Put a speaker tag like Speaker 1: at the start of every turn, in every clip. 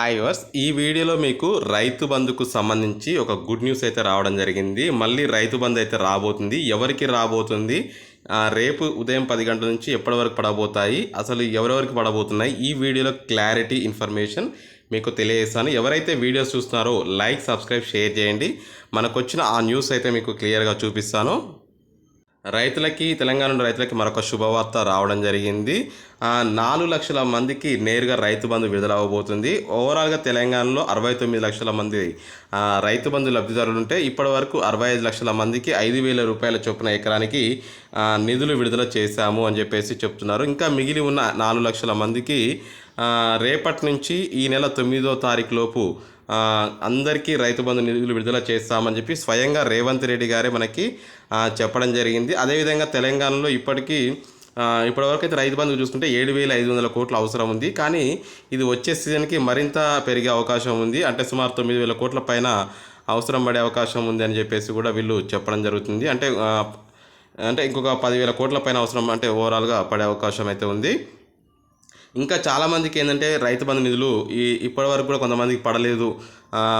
Speaker 1: Hi verse ఈ వీడియోలో మీకు రైతు బంధుకు సంబంధించి ఒక గుడ్ న్యూస్ అయితే రావడం జరిగింది. మళ్ళీ రైతు బంధు అయితే రాబోతుంది. ఎవరికి రాబోతుంది? రేపు ఉదయం పది గంటల నుంచి ఎప్పటి వరకు పడబోతాయి? అసలు ఎవరెవరికి పడబోతున్నాయి? ఈ వీడియోలో క్లారిటీ ఇన్ఫర్మేషన్ మీకు తెలియజేస్తాను. ఎవరైతే వీడియోస్ చూస్తున్నారో లైక్ సబ్స్క్రైబ్ షేర్ చేయండి. మనకు వచ్చిన ఆ న్యూస్ అయితే మీకు క్లియర్గా చూపిస్తాను. రైతులకి తెలంగాణ రైతులకి మరొక శుభవార్త రావడం జరిగింది. నాలుగు లక్షల మందికి నేరుగా రైతు బంధు విడుదల అవ్వబోతుంది ఓవరాల్గా తెలంగాణలో అరవై తొమ్మిది లక్షల మంది రైతు బంధు లబ్ధిదారులు ఉంటే ఇప్పటి వరకు అరవై ఐదు లక్షల మందికి ఐదు వేల రూపాయల చొప్పున ఎకరానికి నిధులు విడుదల చేశాము అని చెప్పేసి చెప్తున్నారు. ఇంకా మిగిలి ఉన్న నాలుగు లక్షల మందికి రేపటి నుంచి ఈ నెల తొమ్మిదో తారీఖు లోపు అందరికీ రైతు బంధు నిధులు విడుదల చేస్తామని చెప్పి స్వయంగా రేవంత్ రెడ్డి గారే మనకి చెప్పడం జరిగింది. అదేవిధంగా తెలంగాణలో ఇప్పటికీ ఇప్పటివరకు అయితే రైతు బంధు చూసుకుంటే ఏడు వేల ఐదు వందల కోట్ల అవసరం ఉంది. కానీ ఇది వచ్చే సీజన్కి మరింత పెరిగే అవకాశం ఉంది. అంటే సుమారు తొమ్మిది వేల కోట్ల పైన అవసరం పడే అవకాశం ఉంది అని చెప్పేసి కూడా వీళ్ళు చెప్పడం జరుగుతుంది. అంటే అంటే ఇంకొక పదివేల కోట్ల పైన అవసరం అంటే ఓవరాల్గా పడే అవకాశం అయితే ఉంది. ఇంకా చాలామందికి ఏంటంటే రైతు బంధు నిధులు ఈ ఇప్పటి వరకు కూడా కొంతమందికి పడలేదు.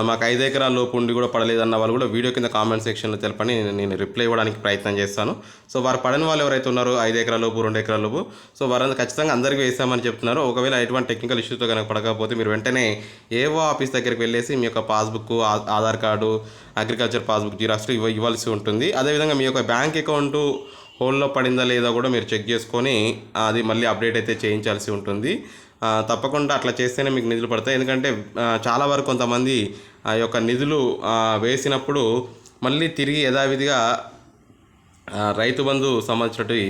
Speaker 1: మాకు ఐదు ఎకరాల లోపు ఉండి కూడా పడలేదు అన్న వాళ్ళు కూడా వీడియో కింద కామెంట్ సెక్షన్లో తెలపని నేను- రిప్లై ఇవ్వడానికి ప్రయత్నం చేస్తాను. సో వారు పడని వాళ్ళు ఎవరైతే ఉన్నారో ఐదు ఎకరాల లోపు రెండు ఎకరాల లోపు సో వారంతా ఖచ్చితంగా అందరికీ వేసామని చెప్తున్నారు. ఒకవేళ ఎటువంటి టెక్నికల్ ఇష్యూతో కనుక పడకపోతే మీరు వెంటనే ఏవో ఆఫీస్ దగ్గరికి వెళ్ళేసి మీ యొక్క passbook Aadhaar card agriculture passbook xerox ఇవ్వ ఇవ్వాల్సి ఉంటుంది. అదేవిధంగా మీ యొక్క బ్యాంక్ అకౌంటు హోల్లో పడిందా లేదా కూడా మీరు చెక్ చేసుకొని అది మళ్ళీ అప్డేట్ అయితే చేయించాల్సి ఉంటుంది. తప్పకుండా అట్లా చేస్తేనే మీకు నిధులు పడతాయి. ఎందుకంటే చాలా వరకు కొంతమంది ఆ యొక్క నిధులు వేసినప్పుడు మళ్ళీ తిరిగి యథావిధిగా రైతు బంధు సంబంధించినటువంటి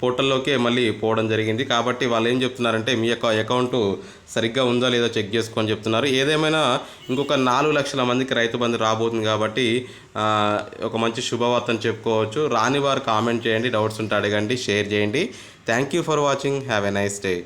Speaker 1: పోర్టల్లోకే మళ్ళీ పోవడం జరిగింది. కాబట్టి వాళ్ళు ఏం చెప్తున్నారంటే మీ యొక్క అకౌంట్ సరిగ్గా ఉందో లేదో చెక్ చేసుకొని చెప్తున్నారు. ఏదేమైనా ఇంకొక నాలుగు లక్షల మందికి రైతు బంధు రాబోతుంది కాబట్టి ఒక మంచి శుభవార్తను చెప్పుకోవచ్చు. రాని వారు కామెంట్ చేయండి డౌట్స్ ఉంటే అడగండి షేర్ చేయండి. Thank you for watching. Have a nice day.